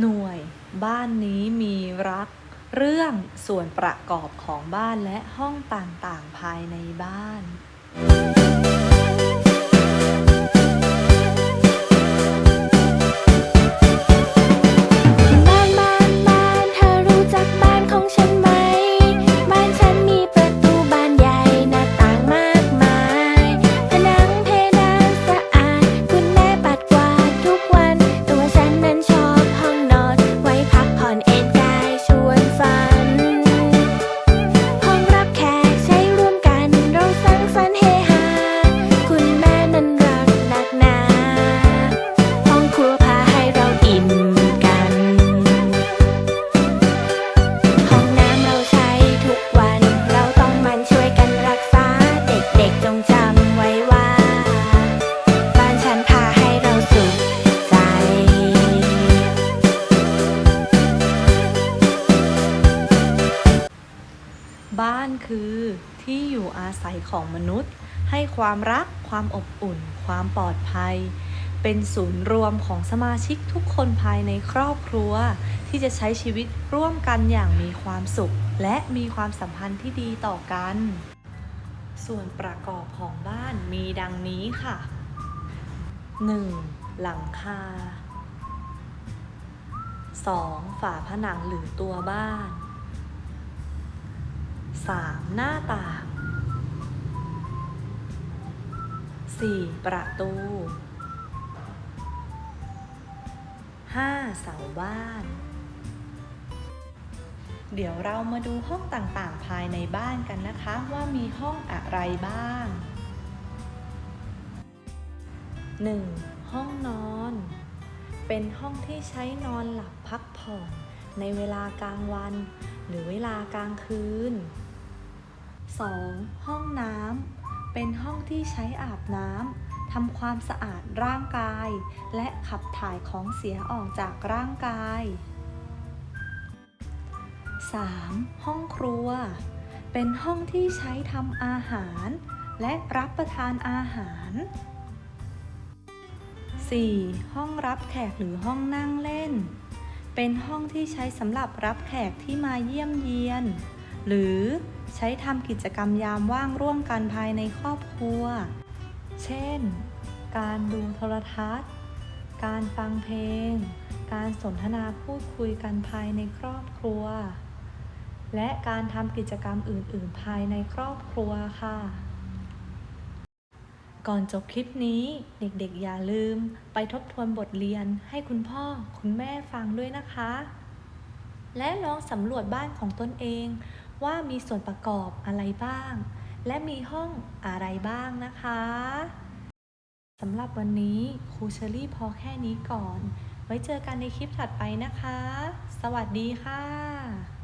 หน่วย บ้านนี้มีรัก เรื่องส่วนประกอบของบ้านและห้องต่างๆ ภายในบ้าน บ้านคือที่อยู่อาศัยของมนุษย์ ให้ความรัก ความอบอุ่น ความปลอดภัย เป็นศูนย์รวมของสมาชิกทุกคนภายในครอบครัว ที่จะใช้ชีวิตร่วมกันอย่างมีความสุข และมีความสัมพันธ์ที่ดีต่อกัน ส่วนประกอบของบ้านมีดังนี้ค่ะ 1. หลังคา 2. ฝาผนังหรือตัวบ้าน 3. หน้าต่าง 4. ประตู 5. เสาบ้าน เดี๋ยวเรามาดูห้องต่างๆ ภายในบ้านกันนะคะ ว่ามีห้องอะไรบ้าง 1. ห้องนอน เป็นห้องที่ใช้นอนหลับพักผ่อนในเวลากลางวัน หรือเวลากลางคืน 2. ห้องน้ำ เป็นห้องที่ใช้อาบน้ำ ทำความสะอาดร่างกาย และขับถ่ายของเสียออกจากร่างกาย 3. ห้องครัว เป็นห้องที่ใช้ทำอาหาร และรับประทานอาหาร 4. ห้องรับแขกหรือห้องนั่งเล่น เป็นห้องที่ใช้สำหรับรับแขกที่มาเยี่ยมเยียน หรือใช้ทำกิจกรรมยามว่างร่วมกันภายในครอบครัว เช่น การดูโทรทัศน์ การฟังเพลง การสนทนาพูดคุยกันภายในครอบครัว และการทำกิจกรรมอื่น ๆ ภายในครอบครัวค่ะ ก่อนจบคลิปนี้เด็กๆอย่าลืมไปทบทวนบทเรียนให้คุณพ่อคุณแม่ฟังด้วยนะคะ และลองสำรวจบ้านของตนเอง ว่ามีส่วนประกอบอะไรบ้าง และมีห้องอะไรบ้างนะคะสำหรับวันนี้ครูเชอรี่พอแค่นี้ก่อน ไว้เจอกันในคลิปถัดไปนะคะ สวัสดีค่ะ